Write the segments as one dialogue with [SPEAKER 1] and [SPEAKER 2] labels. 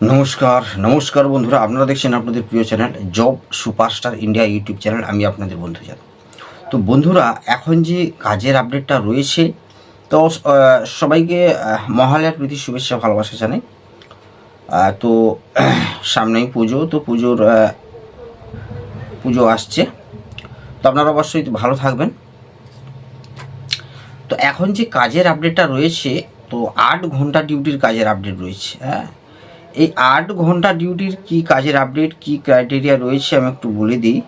[SPEAKER 1] নমস্কার নমস্কার বন্ধুরা, আপনারা দেখছেন আপনাদের প্রিয় channel job superstar India YouTube channel, আমি আপনাদের বন্ধু যাদব তো বন্ধুরা, এখন যে কাজের আপডেটটা রয়েছে, তো সবাইকে মহালয়ার প্রীতি শুভেচ্ছা, ভালোবাসা জানাই। তো, সামনেই পুজো, তো পুজোর পুজো আসছে। তো আপনারা অবশ্যই ভালো থাকবেন। তো এখন যে কাজের আপডেটটা রয়েছে, তো আট ঘণ্টা ডিউটির কাজের আপডেট রয়েছে হ্যাঁ? এই আট ঘণ্টা ডিউটির কি কাজের আপডেট কি ক্রাইটেরিয়া রয়েছে আমি একটু বলে দিই।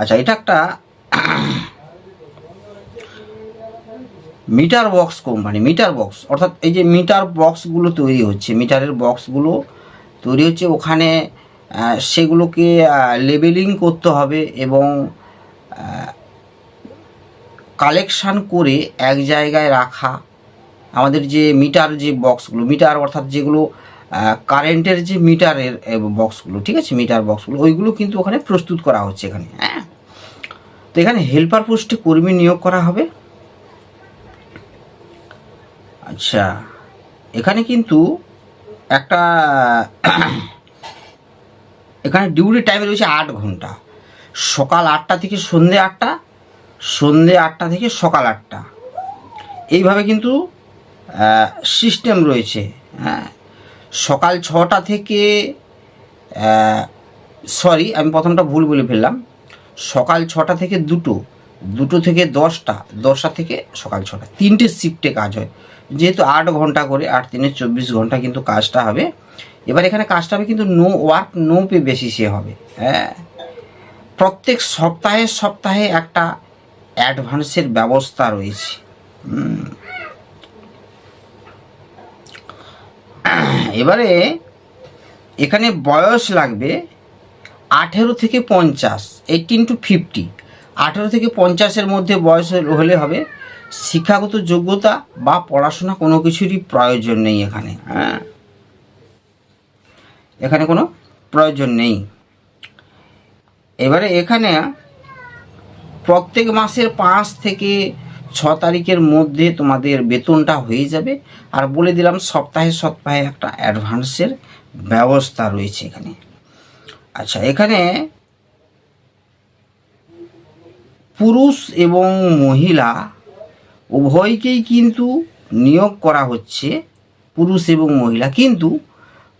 [SPEAKER 1] আচ্ছা এটা একটা meter box company meter box অর্থাৎ এই যে মিটার বক্সগুলো তৈরি হচ্ছে মিটারের বক্সগুলো তৈরি হচ্ছে, ওখানে সেগুলোকে লেবেলিং করতে হবে এবং কালেকশান করে এক জায়গায় রাখা আমাদের যে মিটার যে বক্সগুলো, মিটার অর্থাৎ যেগুলো কারেন্টের যে মিটারের বক্সগুলো, ঠিক আছে? মিটার বক্সগুলো, ওইগুলো কিন্তু ওখানে প্রস্তুত করা হচ্ছে এখানে হ্যাঁ? তো এখানে হেল্পার পোস্টে কর্মী নিয়োগ করা হবে। আচ্ছা এখানে কিন্তু একটা, এখানে ডিউটি টাইম রয়েছে আট ঘণ্টা। সকাল আটটা থেকে সন্ধে আটটা সন্ধে আটটা থেকে সকাল আটটা। এইভাবে কিন্তু সিস্টেম রয়েছে। হ্যাঁ। সকাল ছটা থেকে সরি আমি প্রথমটা ভুল বলে ফেললাম। সকাল ছটা থেকে দুটো দুটো থেকে দশটা দশটা থেকে সকাল ছটা। তিনটে শিফটে কাজ হয়। যেহেতু আট ঘণ্টা করে, আট তিনে চব্বিশ ঘণ্টা কিন্তু কাজটা হবে। এবার এখানে কাজটা হবে কিন্তু নো ওয়ার্ক নো পে বেসিসে হবে। হ্যাঁ। প্রত্যেক সপ্তাহে সপ্তাহে একটা অ্যাডভান্সের ব্যবস্থা রয়েছে। এবারে এখানে বয়স লাগবে আঠেরো থেকে পঞ্চাশ এইটিন টু ফিফটি আঠেরো থেকে পঞ্চাশের মধ্যে বয়স হলে হবে। শিক্ষাগত যোগ্যতা বা পড়াশোনা কোনো কিছুরই প্রয়োজন নেই এখানে হ্যাঁ? এখানে কোনো প্রয়োজন নেই। এবারে এখানে প্রত্যেক মাসের পাঁচ থেকে ছ তারিখের মধ্যে তোমাদের বেতনটা হয়ে যাবে। আর বলে দিলাম, সপ্তাহে সপ্তাহে একটা অ্যাডভান্সের ব্যবস্থা রয়েছে এখানে। আচ্ছা এখানে পুরুষ এবং মহিলা উভয়কেই কিন্তু নিয়োগ করা হচ্ছে, পুরুষ এবং মহিলা। কিন্তু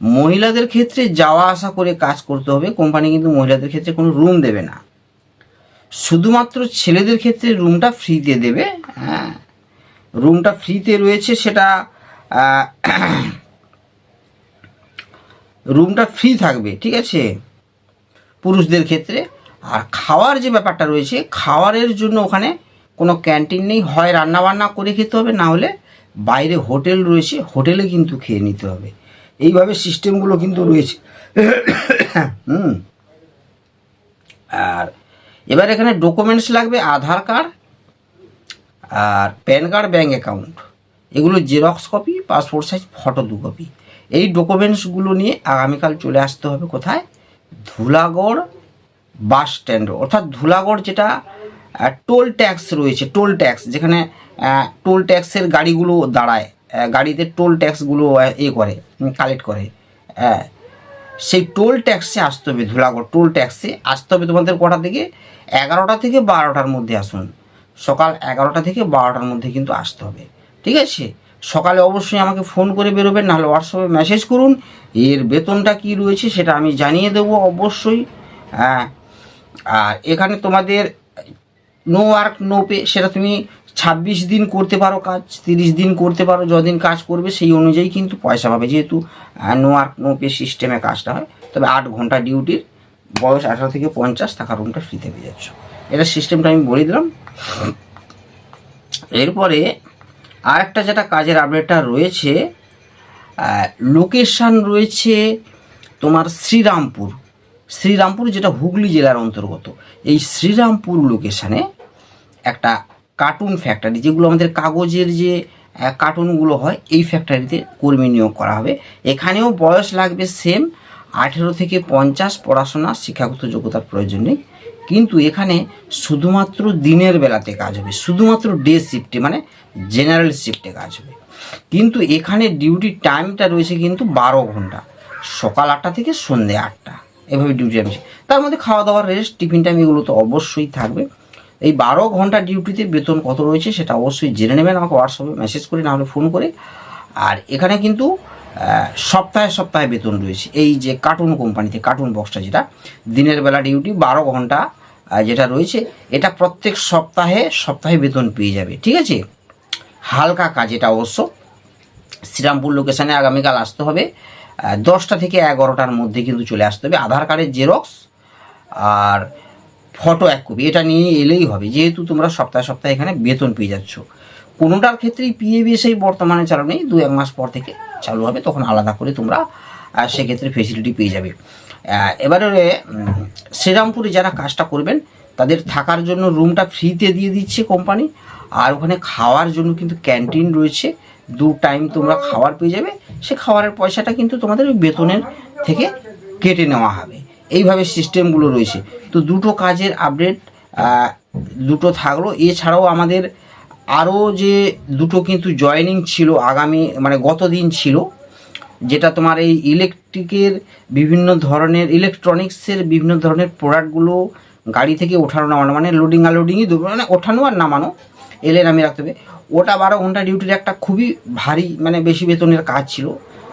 [SPEAKER 1] মহিলাদের ক্ষেত্রে যাওয়া আসা করে কাজ করতে হবে। কোম্পানি কিন্তু মহিলাদের ক্ষেত্রে কোনো রুম দেবে না। শুধুমাত্র ছেলেদের ক্ষেত্রে রুমটা ফ্রিতে দেবে হ্যাঁ। রুমটা ফ্রিতে রয়েছে সেটা রুমটা ফ্রি থাকবে, ঠিক আছে? পুরুষদের ক্ষেত্রে। আর খাওয়ার যে ব্যাপারটা রয়েছে, খাওয়ারের জন্য ওখানে কোনো ক্যান্টিন নেই। হয় রান্না বান্না করে খেতে হবে, না হলে বাইরে হোটেল রয়েছে, হোটেলে কিন্তু খেয়ে নিতে হবে। এইভাবে সিস্টেমগুলো কিন্তু রয়েছে। হুম। আর এবার এখানে ডকুমেন্টস লাগবে, আধার কার্ড আর প্যান কার্ড ব্যাঙ্ক অ্যাকাউন্ট এগুলো xerox copy passport size photo দু কপি এই ডকুমেন্টসগুলো নিয়ে আগামীকাল চলে আসতে হবে কোথায়? ধুলাগড় বাস স্ট্যান্ড অর্থাৎ ধুলাগড় যেটা টোল ট্যাক্স রয়েছে টোল ট্যাক্স যেখানে টোল ট্যাক্সের গাড়িগুলো দাঁড়ায়। গাড়িতে টোল ট্যাক্সগুলো এ করে কালেক্ট করে। হ্যাঁ সেই টোল ট্যাক্সে আসতে হবে ধুলাগড় টোল ট্যাক্সে আসতে হবে তোমাদের কটা থেকে? এগারোটা থেকে বারোটার মধ্যে আসুন। সকাল এগারোটা থেকে বারোটার মধ্যে কিন্তু আসতে হবে। ঠিক আছে? সকালে অবশ্যই আমাকে ফোন করে বেরোবেন, নাহলে হোয়াটসঅ্যাপে মেসেজ করুন। এর বেতনটা কি রয়েছে সেটা আমি জানিয়ে দেবো অবশ্যই। হ্যাঁ। আর এখানে তোমাদের নো ওয়ার্ক নো পে সেটা তুমি ছাব্বিশ দিন করতে পারো কাজ, তিরিশ দিন করতে পারো যদিন কাজ করবে সেই অনুযায়ী কিন্তু পয়সা পাবে। যেহেতু নো ওয়ার্ক নো পে সিস্টেমে কাজটা হয়, তবে আট ঘণ্টা ডিউটির বয়স আঠারো থেকে পঞ্চাশ, টাকা রুমটা ফ্রিতে পেয়ে যাচ্ছ। এটা সিস্টেমটা আমি বলে দিলাম। এরপরে আর একটা যেটা কাজের আপডেটটা রয়েছে লোকেশান রয়েছে তোমার শ্রীরামপুর। শ্রীরামপুর যেটা হুগলি জেলার অন্তর্গত। এই শ্রীরামপুর লোকেশানে একটা কার্টুন ফ্যাক্টরি যেগুলো আমাদের কাগজের যে কার্টুনগুলো হয়, এই ফ্যাক্টরিতে কর্মী নিয়োগ করা হবে। এখানেও বয়স লাগবে সেম আঠেরো থেকে পঞ্চাশ, পড়াশোনা, শিক্ষাগত যোগ্যতার প্রয়োজন নেই। কিন্তু এখানে শুধুমাত্র দিনের বেলাতে কাজ হবে, শুধুমাত্র ডে শিফটে মানে জেনারেল শিফটে কাজ হবে। কিন্তু এখানে ডিউটি টাইমটা রয়েছে কিন্তু বারো ঘণ্টা, সকাল আটটা থেকে সন্ধ্যে আটটা, এভাবে ডিউটি টাইম তার মধ্যে খাওয়া দাওয়ার রেস্ট টিফিন টাইম এগুলো তো অবশ্যই থাকবে। এই বারো ঘণ্টা ডিউটিতে বেতন কত রয়েছে সেটা অবশ্যই জেনে নেবেন, আমাকে হোয়াটসঅ্যাপে মেসেজ করে না হলে ফোন করে। আর এখানে কিন্তু সপ্তাহে সপ্তাহে বেতন রয়েছে। এই যে কার্টুন কোম্পানিতে কার্টুন বক্সটা যেটা, দিনের বেলা ডিউটি বারো ঘণ্টা যেটা রয়েছে, এটা প্রত্যেক সপ্তাহে সপ্তাহে বেতন পেয়ে যাবে, ঠিক আছে? হালকা কাজ এটা অবশ্য। শ্রীরামপুর লোকেশানে আগামীকাল আসতে হবে। দশটা থেকে এগারোটার মধ্যে কিন্তু চলে আসতে হবে। আধার কার্ডের জেরক্স আর ফটো এক কপি, এটা নিয়ে এলেই হবে। যেহেতু তোমরা সপ্তাহে সপ্তাহে এখানে বেতন পেয়ে যাচ্ছ। কোনোটার ক্ষেত্রেই পিএবিএসআই বর্তমানে চালু নেই। দু এক মাস পর থেকে চালু হবে, তখন আলাদা করে তোমরা সেক্ষেত্রে ফেসিলিটি পেয়ে যাবে। এবারে শ্রীরামপুরে যারা কাজটা করবেন, তাদের থাকার জন্য রুমটা ফ্রিতে দিয়ে দিচ্ছে কোম্পানি আর ওখানে খাওয়ার জন্য কিন্তু ক্যান্টিন রয়েছে। দু টাইম তোমরা খাবার পেয়ে যাবে। সে খাবারের পয়সাটা কিন্তু তোমাদের ওই বেতনের থেকে কেটে নেওয়া হবে। এইভাবে সিস্টেমগুলো রয়েছে। তো দুটো কাজের আপডেট দুটো থাকল। এছাড়াও আমাদের আরও যে দুটো কিন্তু জয়েনিং ছিল আগামী মানে গত দিন ছিল, যেটা তোমার এই ইলেকট্রিকের বিভিন্ন ধরনের ইলেকট্রনিক্সের বিভিন্ন ধরনের প্রোডাক্টগুলো গাড়ি থেকে ওঠানো নামানো মানে লোডিং আনলোডিংই মানে ওঠানো আর নামানো এলে নামিয়ে রাখতে হবে। ওটা বারো ঘণ্টা ডিউটির একটা খুবই ভারী মানে বেশি বেতনের কাজ ছিল।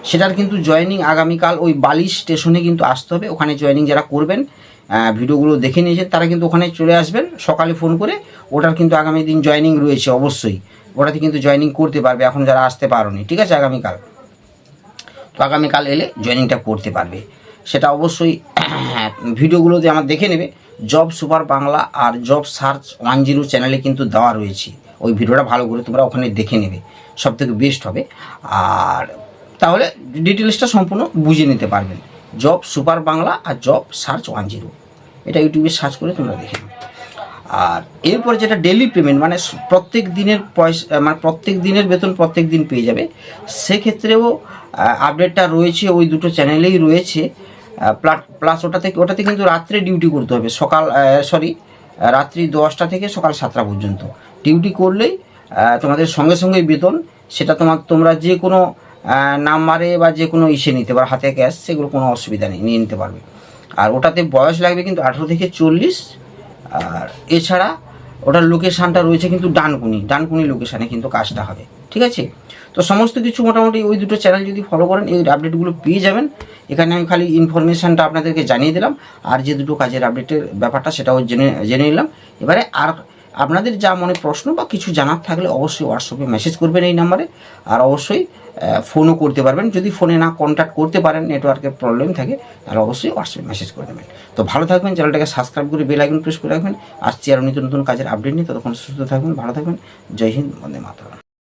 [SPEAKER 1] সেটার কিন্তু জয়েনিং আগামীকাল ওই বালি স্টেশনে কিন্তু আসতে হবে। ওখানে জয়েনিং যারা করবেন ভিডিওগুলো দেখে নিয়েছেন, তারা কিন্তু ওখানে চলে আসবেন, সকালে ফোন করে ওটার কিন্তু আগামী দিন জয়েনিং রয়েছে অবশ্যই। ওটাতে কিন্তু জয়েনিং করতে পারবে এখন যারা আসতে পারোনি, ঠিক আছে? আগামীকাল। তো আগামীকাল এলে জয়েনিংটা করতে পারবে। সেটা অবশ্যই ভিডিওগুলোতে আমার দেখে নেবে জব সুপার বাংলা আর জব সার্চ ওয়ান জিরো চ্যানেলে কিন্তু দেওয়া রয়েছে। ওই ভিডিওটা ভালো করে তোমরা ওখানে দেখে নেবে। সব থেকে বেস্ট হবে। আর তাহলে ডিটেলসটা সম্পূর্ণ বুঝে নিতে পারবেন। জব সুপার বাংলা আর জব সার্চ ওয়ান জিরো এটা ইউটিউবে সার্চ করে তোমরা দেখে আর এরপর যেটা ডেলি পেমেন্ট মানে প্রত্যেক দিনের পয়সা মানে প্রত্যেক দিনের বেতন প্রত্যেক দিন পেয়ে যাবে। সেক্ষেত্রেও আপডেটটা রয়েছে, ওই দুটো চ্যানেলেই রয়েছে। প্লাস ওটাতে ওটাতে কিন্তু রাত্রে ডিউটি করতে হবে। সকাল সরি রাত্রি দশটা থেকে সকাল সাতটা পর্যন্ত। ডিউটি করলেই তোমাদের সঙ্গে সঙ্গে বেতন। সেটা তোমার, তোমরা যে কোনো নাম্বারে বা যে কোনো ইসে নিতে পারো, হাতে ক্যাশ সেগুলো কোনো অসুবিধা নেই, নিয়ে নিতে পারবে। আর ওটাতে বয়স লাগবে কিন্তু আঠেরো থেকে চল্লিশ। আর এছাড়া ওটার লোকেশানটা রয়েছে কিন্তু ডানকুনি ডানকুনি লোকেশানে কিন্তু কাজটা হবে, ঠিক আছে? তো সমস্ত কিছু মোটামুটি ওই দুটো চ্যানেল যদি ফলো করেন, এই আপডেটগুলো পেয়ে যাবেন। এখানে আমি খালি ইনফরমেশানটা আপনাদেরকে জানিয়ে দিলাম, আর যে দুটো কাজের আপডেটের ব্যাপারটা সেটাও জেনে জেনে নিলাম। এবারে আর আপনাদের যা মনে প্রশ্ন বা কিছু জানার থাকলে অবশ্যই হোয়াটসঅ্যাপে মেসেজ করবেন এই নাম্বারে আর অবশ্যই ফোনও করতে পারবেন। যদি ফোনে না কন্ট্যাক্ট করতে পারেন নেটওয়ার্কের প্রবলেম থাকে, তাহলে অবশ্যই হোয়াটসঅ্যাপে মেসেজ করে দেবেন তো ভালো থাকবেন, চ্যানেলটাকে সাবস্ক্রাইব করে বেল আইকন প্রেস করে রাখবেন। আসছি আরও নতুন নতুন কাজের আপডেট নিয়ে। ততক্ষণ সুস্থ থাকবেন, ভালো থাকবেন। জয় হিন্দ, বন্দে মাতরম।